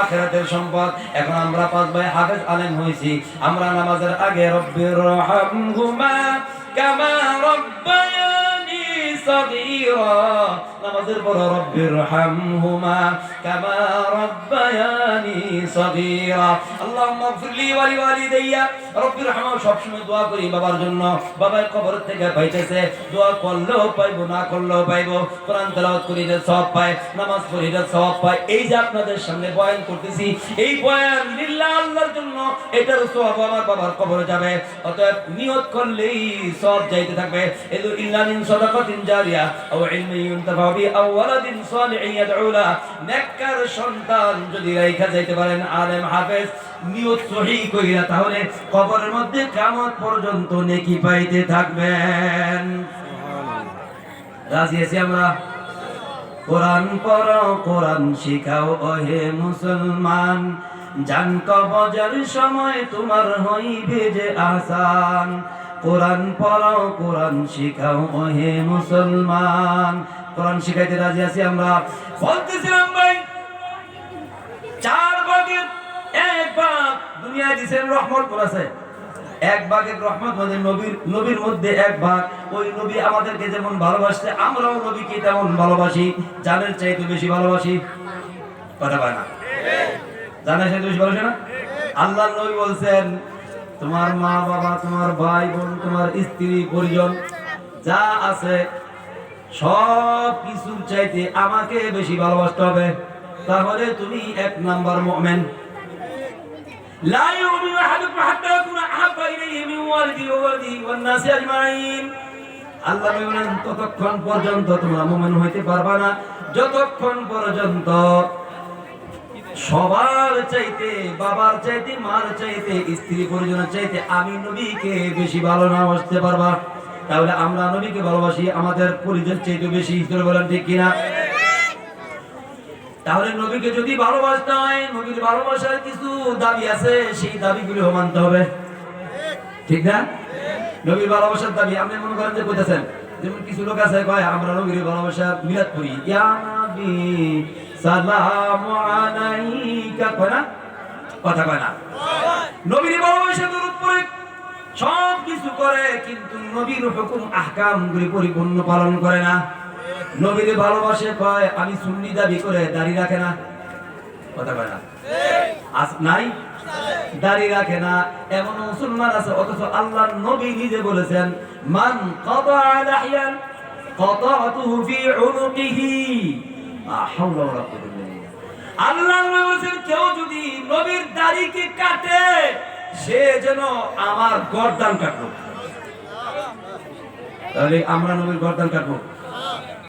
আখেরাতের সম্পদ। এখন আমরা পাঁচ ভাই হাফেজ আলেম হয়েছি। আমরা নামাজের আগে রব্বির রহমহুমা কামা রব্বায়ানি সগীরা। নামাজের পর, রব্বির কামা সগীরা। আল্লাহুম্মা রব্বির দোয়া করি বাবার জন্য। কবর থেকে পাইতেছে। দোয়া করলেও পাইবো, না করলেও পাইবো। কোরআন তেলাওয়াত সব নামাজ পড়িলে সব পায়। এই যে আপনাদের সামনে বয়ান করতেছি, এই বয়ান লিল্লাহ আল্লাহর জন্য। এটার সওয়াব আমার বাবার কবরে যাবে। অতএব নিয়ত করলেই সব যাইতে থাকবে। এদু ইল্লা মিন সাদাকাতিন জারিয়া ইউনতাফা বি আও ওয়ালাদিন সালিহিন ইয়াদউ নেককার সন্তান যদি রাইখা যাইতে পারেন আলেম হাফেজ নিয়ত সহি কইরা তাহলে কবরের মধ্যে কিয়ামত পর্যন্ত নেকি পাইতে থাকবেন। রাজি আছি আমরা? কোরআন পড়ো কোরআন শিখাও ওহে মুসলমান। জান কবজের সময় তোমার হইবে যে আসান কোরআন পড়ো কোরআন শিখাও ওহে মুসলমান। কোরআন শিখাইতে রাজি আছি আমরা। বলতেছিলাম ভাই, চার ভাগের এক ভাগ দুনিয়া দিছেন রহমত বলেছে এক ভাগের রহমত মানে নবীর নবীর মধ্যে এক ভাগ ওই নবী আমাদেরকে যেমন ভালোবাসছে, আমরাও নবীকে তেমন ভালোবাসি। জানের চাইতে বেশি ভালোবাসি। কথা পায় না? জানের চাইতে বেশি ভালোবাসে না? আল্লাহ নবী বলছেন, তোমার মা বাবা, তোমার ভাই বোন, তোমার স্ত্রী, পরিজন যা আছে সব কিছুর চাইতে আমাকে বেশি ভালোবাসতে হবে। তাহলে তুমি এক নাম্বার মুমিন। আল্লাহ ততক্ষণ পর্যন্ত হইতে না। যতক্ষণ পর্যন্ত সবার চাইতে, বাবার চাইতে, মার চাইতে, স্ত্রী পরিজনের চাইতে আমি নবীকে বেশি ভালো না বসতে পারবা। তাহলে আমরা নবীকে ভালোবাসি, আমাদের পরিজন চাইতে বেশি করে বলেন ঠিক কিনা? তাহলে নবীকে যদি ভালোবাসতে হয় নবীর ভালোবাসার কিছু দাবি আছে, সেই দাবিগুলো মানতে হবে। ঠিক না? নবীর ভালোবাসার দাবি, আপনি মনে করেন যে কইতেছেন, যেমন কিছু লোক আছে, কয়, আমরা নবীর ভালোবাসা মিলাদ করি ইয়া সালামু আলাইকা, কয় না? কথা কয় না। নবীর ভালোবাসা দরুদ পড়ে কিছু করে, কিন্তু নবীর হুকুম আহকাম গুলি পরিপূর্ণ পালন করে না। নবীর ভালোবাসে, কয়, আমি সুন্নি দাবি করে দাড়ি রাখে না। কথা কয় না? নাই? দাড়ি রাখে না। এমন মুসলমান আছে, অথচ আল্লাহ নবী নিজে বলেছেন, মান কতা লাহিয়ান কতাতুহু ফি উনুকিহি। হাওলা ওয়ালা কুওয়াতা আল্লাহ বলেছেন, কেউ যদি নবীর দাড়িকে কাটে সে যেন আমার গর্দান কাটলো। তাহলে আমরা নবীর গর্দান কাটবো।